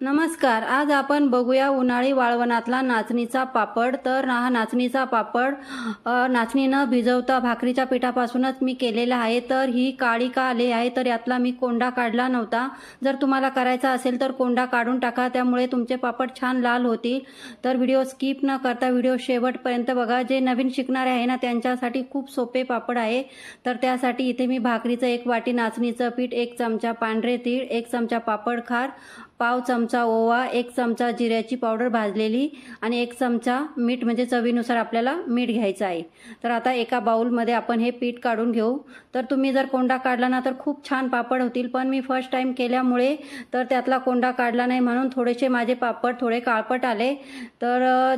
नमस्कार आज आपण बघूया उन्हाळी वाळवणातला नाचणीचा पापड. तर हा नाचणीचा पापड नाचणी न भिजवता भाकरीच्या पिठापासूनच मी केलेला आहे. तर ही काळी का आली आहे? तर यातला मी कोंडा काढला नव्हता. जर तुम्हाला करायचा असेल तर कोंडा काढून टाका. त्यामुळे तुमचे पापड छान लाल होतील. तर व्हिडिओ स्किप न करता व्हिडिओ शेवटपर्यंत बघा. जे नवीन शिकणारे आहे ना त्यांच्यासाठी खूप सोपे पापड आहे. तर त्यासाठी इथे मी भाकरीचं एक वाटी नाचणीचं पीठ एक चमचा पांढरे तीळ एक चमचा पापड खार पाव चमचा ओवा एक चमचा जिऱ्याची पावडर भाजलेली आणि एक चमचा मीठ म्हणजे चवीनुसार आपल्याला मीठ घ्यायचं आहे. तर आता एका बाऊलमध्ये आपण हे पीठ काढून घेऊ. तर तुम्ही जर कोंडा काढला ना तर खूप छान पापड होतील पण मी फर्स्ट टाईम केल्यामुळे तर त्यातला कोंडा काढला नाही म्हणून थोडेसे माझे पापड थोडे काळपट आले. तर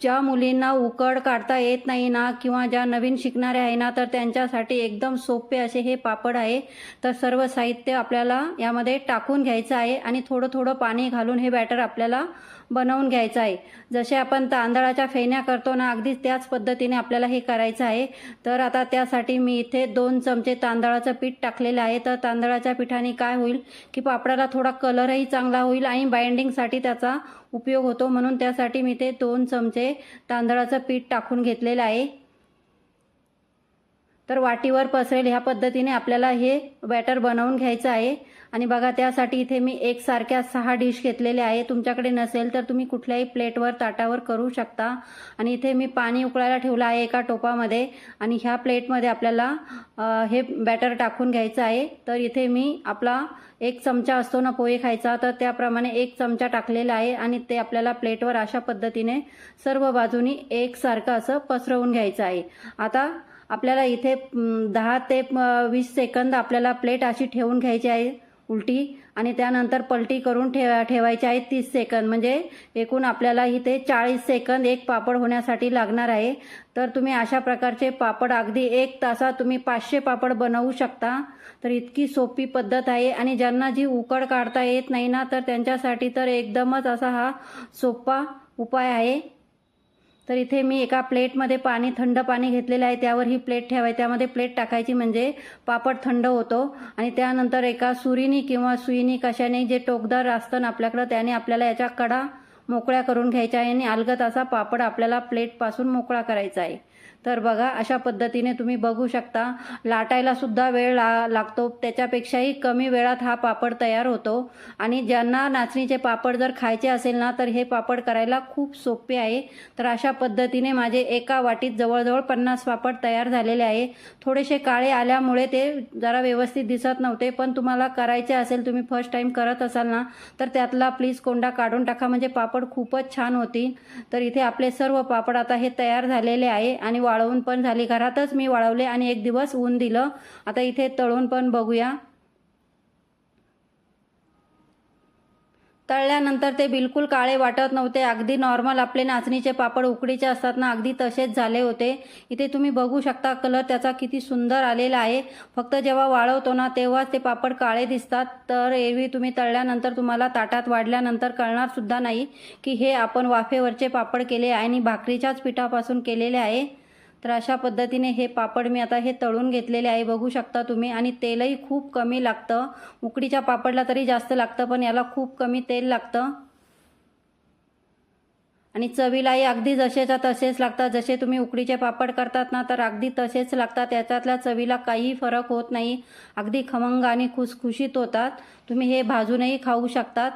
ज्या मुलींना उकड काढता येत नाही ना किंवा ज्या नवीन शिकणाऱ्या आहे ना तर त्यांच्यासाठी एकदम सोपे असे हे पापड आहे. तर सर्व साहित्य आपल्याला यामध्ये टाकून घ्यायचं आहे आणि थोडं थोडं पाणी घालून हे बॅटर आपल्याला बनवून घ्यायचं आहे. जसे आपण तांदळाच्या फेण्या करतो ना अगदी त्याच पद्धतीने आपल्याला हे करायचं आहे. तर आता त्यासाठी मी इथे दोन चमचे तांदळाचं पीठ टाकलेलं आहे. तर तांदळाच्या पिठाने काय होईल की पापडाला थोडा कलरही चांगला होईल आणि बाइंडिंगसाठी त्याचा उपयोग होतो. म्हणून त्यासाठी मी ते दोन चमचे तांदळाचं पीठ टाकून घेतलेलं आहे. तर वाटीवर पसरेल ह्या पद्धतीने आपल्याला हे बॅटर बनवून घ्यायचं आहे. आणि बघा त्यासाठी इथे मी एकसारख्या सहा डिश घेतलेल्या आहे तुमच्याकडे नसेल तर तुम्ही कुठल्याही प्लेटवर ताटावर करू शकता. आणि इथे मी पाणी उकळायला ठेवलं आहे एका टोपामध्ये. आणि ह्या प्लेटमध्ये आपल्याला हे बॅटर टाकून घ्यायचं आहे. तर इथे मी आपला एक चमचा असतो ना पोहे खायचा तर त्याप्रमाणे एक चमचा टाकलेला आहे. आणि ते आपल्याला प्लेटवर अशा पद्धतीने सर्व बाजूनी एकसारखं असं पसरवून घ्यायचं आहे. आता आपल्याला इथे दहा ते वीस सेकंद आपल्याला प्लेट अशी ठेवून घ्यायची आहे उलटी. आणि त्यानंतर पलटी करून ठेवा ठेवायची आहे तीस सेकंद. म्हणजे एकूण आपल्याला इथे चाळीस सेकंद एक पापड होण्यासाठी लागणार आहे. तर तुम्ही अशा प्रकारचे पापड अगदी एक तासात तुम्ही पाचशे पापड बनवू शकता. तर इतकी सोपी पद्धत आहे. आणि ज्यांना जी उकड काढता येत नाही ना तर त्यांच्यासाठी तर एकदमच असा हा सोपा उपाय आहे. तर इथे मी एका प्लेटमध्ये पाणी थंड पाणी घेतलेलं आहे. त्यावर ही प्लेट ठेवायची. त्यामध्ये प्लेट टाकायची म्हणजे पापड थंड होतो. आणि त्यानंतर एका सुरीनी किंवा सुईनी कशाने जे टोकदार असतं ना आपल्याकडं त्याने आपल्याला याच्या कडा मोकळ्या करून घ्यायच्या आहे आणि अलगत असा पापड आपल्याला प्लेटपासून मोकळा करायचा आहे. तर बघा अशा पद्धतीने तुम्ही बघू शकता लाटायला सुद्धा वेळ ला लागतो. त्याच्यापेक्षाही कमी वेळात हा पापड तयार होतो. आणि ज्यांना नाचणीचे पापड जर खायचे असेल ना तर हे पापड करायला खूप सोपे आहे. तर अशा पद्धतीने माझे एका वाटीत जवळजवळ पन्नास पापड तयार झालेले आहे. थोडेसे काळे आल्यामुळे ते जरा व्यवस्थित दिसत नव्हते पण तुम्हाला करायचे असेल तुम्ही फर्स्ट टाईम करत असाल ना तर त्यातला प्लीज कोंडा काढून टाका. म्हणजे पापड खूपच छान होतील तर इथे आपले सर्व पापड आता हे तयार झालेले आहे आणि वाळवून पण झाली. घरातच मी वाळवले आणि एक दिवस ऊन दिलं. आता इथे तळून पण बघूया. तळल्यानंतर ते बिलकुल काळे वाटत नव्हते. अगदी नॉर्मल आपले नाचणीचे पापड उकडीचे असतात ना अगदी तसेच झाले होते. इथे तुम्ही बघू शकता कलर त्याचा किती सुंदर आलेला आहे. फक्त जेव्हा वाळवतो ना तेव्हाच ते पापड काळे दिसतात. तर एरवी तुम्ही तळल्यानंतर तुम्हाला ताटात वाढल्यानंतर कळणारसुद्धा नाही की हे आपण वाफेवरचे पापड केले आहे आणि भाकरीच्याच पिठापासून केलेले आहे. तर अशा पद्धतीने हे पापड मी आता हे तळून घेतलेले आहे. बघू शकता तुम्ही. आणि तेलही खूप कमी लागतं. उकडीच्या पापडला तरी जास्त लागतं पण याला खूप कमी तेल लागतं. आणि चवीलाही अगदी जसेच्या तसेच लागतात. जसे तुम्ही उकडीचे पापड करतात ना तर अगदी तसेच लागतात. त्याच्यातल्या चवीला काही फरक होत नाही. अगदी खमंग आणि खुसखुशीत होतात. तुम्ही हे भाजूनही खाऊ शकतात.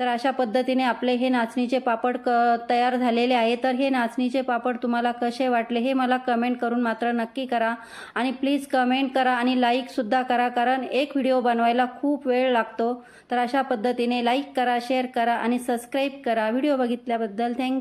तर अशा पद्धतीने आपले हे नाचणीचे पापड क तयार झालेले आहे तर हे नाचणीचे पापड तुम्हाला कसे वाटले हे मला कमेंट करून मात्र नक्की करा. आणि प्लीज कमेंट करा आणि लाईकसुद्धा करा कारण एक व्हिडिओ बनवायला खूप वेळ लागतो. तर अशा पद्धतीने लाईक करा शेअर करा आणि सबस्क्राईब करा. Video बघितल्याबद्दल thank you